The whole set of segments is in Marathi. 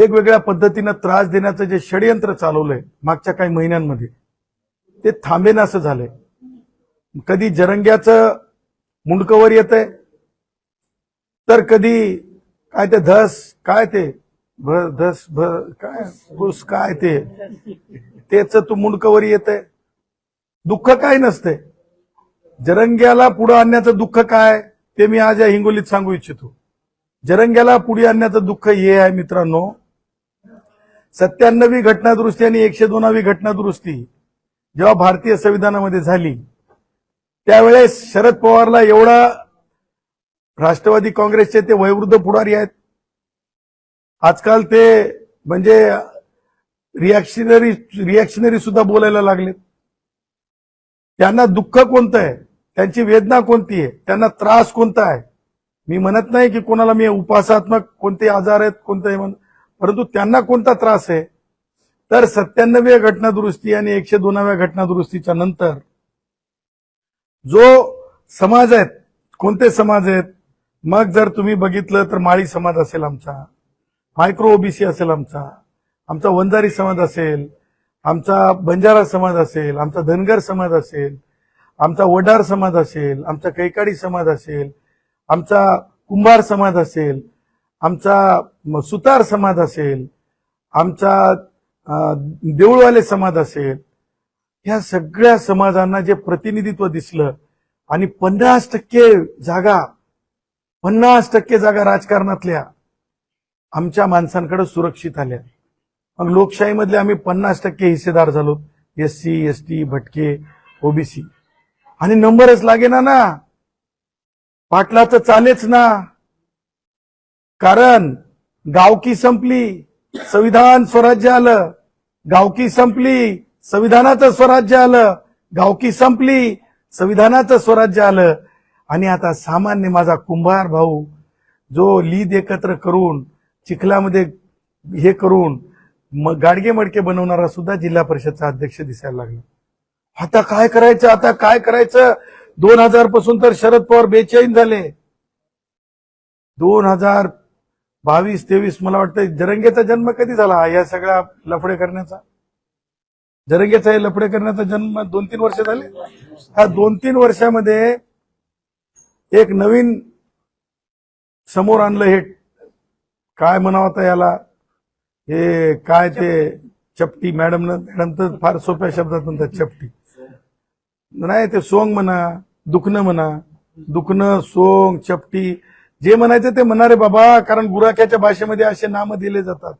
वेगवेगळ्या पद्धतीनं त्रास देण्याचं जे षडयंत्र चालवलंय मागच्या काही महिन्यांमध्ये ते थांबेनासं झालंय. कधी जरंग्याचं मुंडकवर येत आहे तर कधी काय ते धस काय ते? भ धस भ काय? घुस काय ते? तेच तू मुंडकवर येत आहे दुःख काय नसतंय. जरंग्याला पुढे आणण्याचं दुःख काय ते मी आज या हिंगोलीत सांगू इच्छितो. जरंग्याला पुढे आणण्याचं दुःख हे आहे मित्रांनो सत्त्याण्णवी घटना दुरुस्ती आणि एकशे दोनावी घटना दुरुस्ती जेव्हा भारतीय संविधानामध्ये झाली त्यावेळेस शरद पवारला एवढा राष्ट्रवादी काँग्रेसचे ते वयोवृद्ध पुढारी आहेत. आजकाल ते म्हणजे रिॲक्शनरी रिॲक्शनरी सुद्धा बोलायला लागलेत. त्यांना दुःख कोणतं आहे? त्यांची वेदना कोणती आहे? त्यांना त्रास कोणता आहे? मी म्हणत नाही की कोणाला मी उपासात्मक कोणते आजार आहेत कोणते म्हणून. परंतु त्यांना कोणता त्रास आहे? तर सत्त्याण्णव्या घटना दुरुस्ती आणि एकशे दोनाव्या घटना दुरुस्तीच्या नंतर जो समाज आहेत कोणते समाज आहेत? मग जर तुम्ही बघितलं तर माळी समाज असेल आमचा मायक्रो ओबीसी असेल आमचा आमचा वंजारी समाज असेल आमचा बंजारा समाज असेल आमचा धनगर समाज असेल आमचा वडार समाज असेल आमचा कैकाडी समाज असेल आमचा कुंभार समाज असेल आमचा सुतार समाज असेल आमचा देऊळवाले समाज असेल ह्या सगळ्या समाजांना जे प्रतिनिधित्व दिसलं आणि पन्नास टक्के जागा पन्नास टक्के जागा राजकारणातल्या आमच्या माणसांकडे सुरक्षित आल्या. मग लोकशाहीमधले आम्ही पन्नास टक्के हिस्सेदार झालो एस सी एस टी भटके ओबीसी. आणि नंबरच लागेना ना. पाटलाचं चालेच ना. कारण गावकी संपली संविधान स्वराज्य आलं. गावकी संपली संविधानाचं स्वराज्य आलं. गावकी संपली संविधानाचं स्वराज्य आलं. आणि आता सामान्य माझा कुंभार भाऊ जो लीद एकत्र करून चिखलामध्ये हे करून मग गाडगे मडके बनवणारा सुद्धा जिल्हा परिषदचा अध्यक्ष दिसायला लागला. आता काय करायचं? आता काय करायचं? दोन हजारपासून तर शरद पवार बेचैन झाले. दोन हजार बावीस तेवीस मला वाटतं जरंगेचा जन्म कधी झाला या सगळ्या लफडे करण्याचा? जरंगेचा हे लफडे करण्याचा जन्म दोन तीन वर्ष झाले? हा दोन तीन वर्षामध्ये एक नवीन समोर आणलं हे काय म्हणावं आता याला? हे काय ते चपटी? मॅडम मॅडम तर फार सोप्या शब्दात म्हणतात चपटी. नाही ते सोंग म्हणा दुखणं म्हणा. दुखणं सोंग चपटी जे म्हणायचं ते म्हणणारे बाबा कारण गुराख्याच्या भाषेमध्ये असे नाम दिले जातात.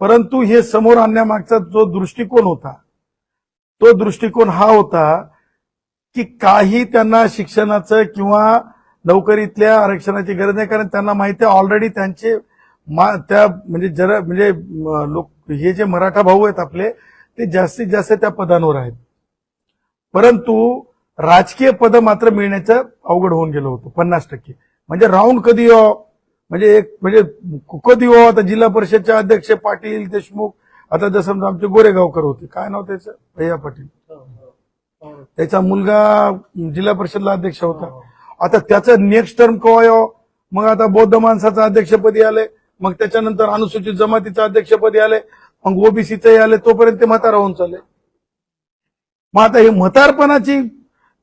परंतु हे समोर आणण्यामागचा जो दृष्टिकोन होता तो दृष्टिकोन हा होता की काही त्यांना शिक्षणाचं किंवा नोकरीतल्या आरक्षणाची गरज नाही कारण त्यांना माहिती आहे ऑलरेडी त्यांचे मा त्या म्हणजे जरा म्हणजे लोक हे जे मराठा भाऊ आहेत आपले ते जास्तीत जास्त त्या पदांवर आहेत. परंतु राजकीय पद मात्र मिळण्याचं अवघड होऊन गेलं होतं पन्नास टक्के. म्हणजे राऊंड कधी यावं म्हणजे एक म्हणजे कधी यावं आता जिल्हा परिषदचे अध्यक्ष पाटील देशमुख आता जसं समजा आमचे गोरेगावकर होते. काय नाव त्याचं? भैया पाटील. त्याचा मुलगा जिल्हा परिषदला अध्यक्ष होता. आता त्याचं नेक्स्ट टर्म केव्हा यावं मग आता बौद्ध माणसाचं अध्यक्षपदी आले. मग त्याच्यानंतर अनुसूचित जमातीचं अध्यक्षपदी आले. मग ओबीसीचंही आले. तोपर्यंत ते म्हातारा होऊन चालले. मग आता हे म्हातारपणाची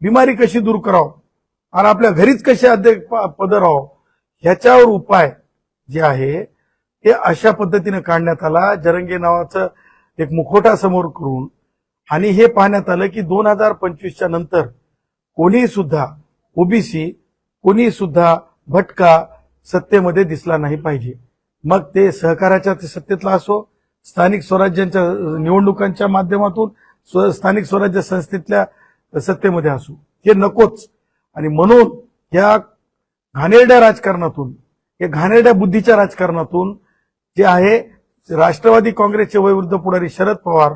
बिमारी कशी दूर करावं? आणि आपल्या घरीच कसे अध्यक्ष पद राहो ह्याच्यावर उपाय जे आहे ते अशा पद्धतीने काढण्यात आला. जरंगे नावाचं एक मुखोटा समोर करून आणि हे पाहण्यात आलं की दोन हजार पंचवीसच्या नंतर कोणी सुद्धा ओबीसी कोणी सुद्धा भटका सत्तेमध्ये दिसला नाही पाहिजे. मग ते सहकाराच्या सत्तेतला असो स्थानिक स्वराज्यांच्या निवडणुकांच्या माध्यमातून स्व- स्थानिक स्वराज्य संस्थेतल्या सत्तेमध्ये असो. हे नकोच. आणि म्हणून या घाणेरड्या राजकारणातून या घाणेरड्या बुद्धीच्या राजकारणातून जे आहे राष्ट्रवादी काँग्रेसचे वयवृद्ध पुढारी शरद पवार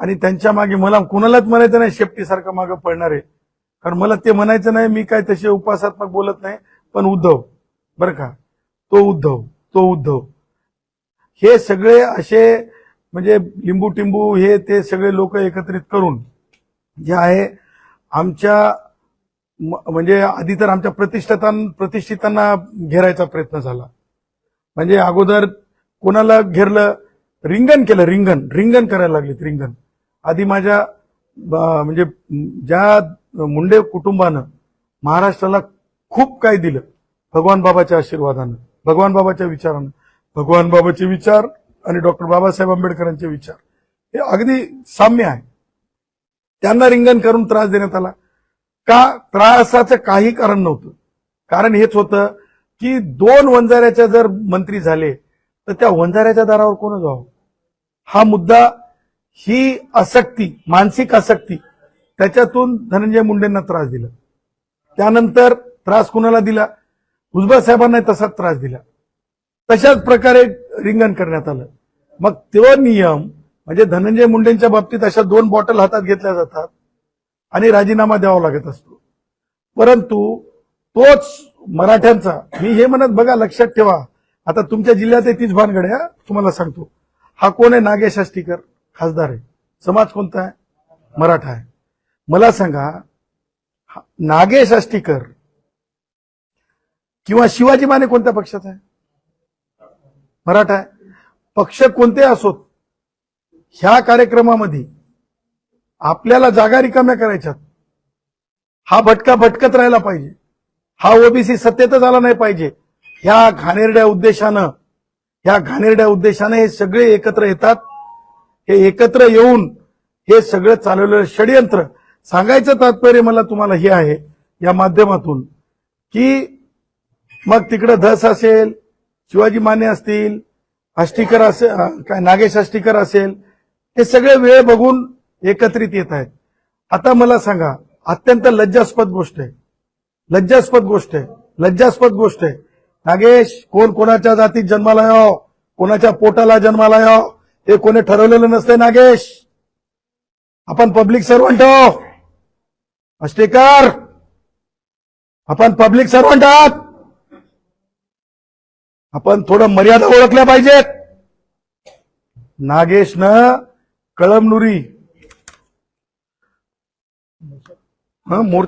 आणि त्यांच्या मागे मला कुणालाच म्हणायचं नाही शेपटीसारखं मागं पडणार आहे. कारण मला ते म्हणायचं नाही मी काय तसे उपासात्मक बोलत नाही पण उद्धव बरं का? तो उद्धव तो उद्धव. हे सगळे असे म्हणजे लिंबू टिंबू हे ते सगळे लोक एकत्रित करून जे आहे आमच्या म्हणजे आधी तर आमच्या प्रतिष्ठितां प्रतिष्ठितांना घेरायचा प्रयत्न झाला. म्हणजे अगोदर कोणाला घेरलं? रिंगण केलं रिंगण. रिंगण करायला लागलीत रिंगण. आधी माझ्या म्हणजे ज्या मुंडे कुटुंबानं महाराष्ट्राला खूप काय दिलं भगवान बाबाच्या आशीर्वादानं भगवान बाबाच्या विचारानं भगवान बाबाचे विचार आणि डॉक्टर बाबासाहेब आंबेडकरांचे विचार हे अगदी साम्य आहे. त्यांना रिंगण करून त्रास देण्यात आला. का त्रासाचं काही कारण नव्हतं. कारण हेच होतं की दोन वंजाऱ्याच्या जर मंत्री झाले तर त्या वंजाऱ्याच्या दारावर कोण जावं हा मुद्दा ही आसक्ती मानसिक आसक्ती त्याच्यातून धनंजय मुंडेंना त्रास दिला. त्यानंतर त्रास कुणाला दिला? भुजबळ साहेबांना तसाच त्रास दिला. तशाच प्रकारे रिंगण करण्यात आलं. मग तो नियम म्हणजे धनंजय मुंडेंच्या बाबतीत अशा दोन बॉटल हातात घेतल्या जातात आणि राजीनामा द्यावा लागत असतो. परंतु तोच मराठ्यांचा मी हे म्हणत बघा लक्षात ठेवा. आता तुमच्या जिल्ह्यात आहे तीच भानगड आहे तुम्हाला सांगतो. हा कोण आहे? नागेश आष्टीकर खासदार आहे. समाज कोणता आहे? मराठा आहे. मला सांगा हा- नागेश आष्टीकर किंवा शिवाजी माने कोणत्या पक्षात आहे? मराठा आहे. पक्ष कोणते असोत? ह्या कार्यक्रमामध्ये आपल्याला जागा रिकाम्या करायच्यात. हा भटका भटकत राहिला पाहिजे. हा ओबीसी सत्तेतच आला नाही पाहिजे. ह्या घाणेरड्या उद्देशानं ह्या घाणेरड्या उद्देशानं हे सगळे एकत्र येतात. हे एकत्र येऊन हे सगळं चालवलेलं षडयंत्र. सांगायचं तात्पर्य मला तुम्हाला हे आहे या माध्यमातून की मग तिकडं धस असेल शिवाजी माने असतील आष्टीकर असेल काय नागेश आष्टीकर असेल हे सगळे वेळ बघून एकत्रित येत आहेत. आता मला सांगा अत्यंत लज्जास्पद गोष्ट आहे. लज्जास्पद गोष्ट आहे. लज्जास्पद गोष्ट आहे. नागेश कोण कोणाच्या जातीत जन्माला याव हो? कोणाच्या पोटाला जन्माला याव हो? हे? कोणी ठरवलेलं नसतंय नागेश. आपण पब्लिक सर्वंट आहो. अष्टेकर आपण पब्लिक सर्वंट आहात. आपण थोडं मर्यादा ओळखल्या पाहिजेत. नागेशनं कळमनुरी हा मोर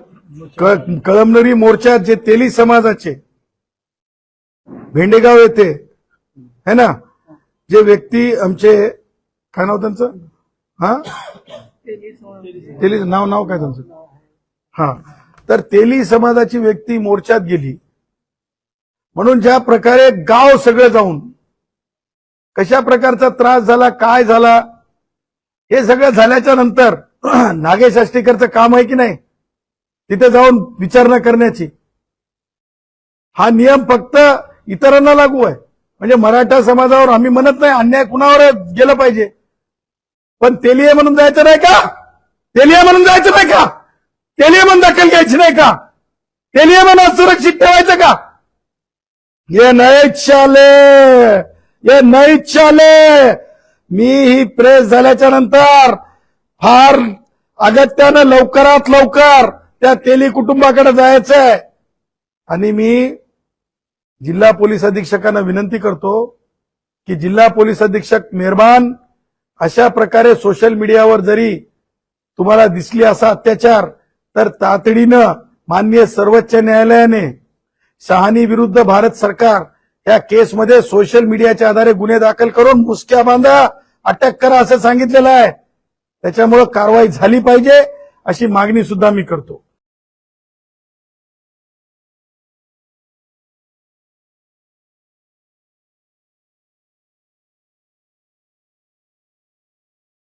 मोर्चात जे तेली समाजाचे भेंडेगाव येथे है ना? जे व्यक्ती आमचे काय नाव त्यांचं? हा? तेली नाव नाव काय त्यांचं? हा. तर तेली समाजाची व्यक्ती मोर्चात गेली. म्हणून ज्या प्रकारे गाव सगळं जाऊन कशा प्रकारचा त्रास झाला काय झाला हे सगळं झाल्याच्यानंतर नागेश आष्टीकरचं काम आहे की नाही? तिथे जाऊन विचारणा करण्याची. हा नियम फक्त इतरांना लागू आहे. म्हणजे मराठा समाजावर आम्ही म्हणत नाही अन्याय कुणावर गेलं पाहिजे. पण तेलिये म्हणून जायचं नाही का? तेलिये म्हणून जायचं नाही का? तेलिये म्हणून दखल घ्यायची नाही का? तेलिये म्हणून असुरक्षित ठेवायचं का? ये नहीं चाले ये नहीं चाले मी ही प्रेस झाल्याच्यानंतर फार अगत्यानं लवकरात लवकर त्या तेली कुटुंबाकडे जायचंय. आणि मी जिल्हा पोलीस अधीक्षकांना विनंती करतो की जिल्हा पोलीस अधीक्षक मेहरबान अशा प्रकारे सोशल मीडियावर जरी तुम्हाला दिसली असा अत्याचार तर तातडीनं माननीय सर्वोच्च न्यायालयाने शहानी विरुद्ध भारत सरकार या केसमध्ये सोशल मीडियाच्या आधारे गुन्हे दाखल करून मुसक्या बांधा अटक करा असं सांगितलेलं आहे. त्याच्यामुळं कारवाई झाली पाहिजे अशी मागणी सुद्धा मी करतो.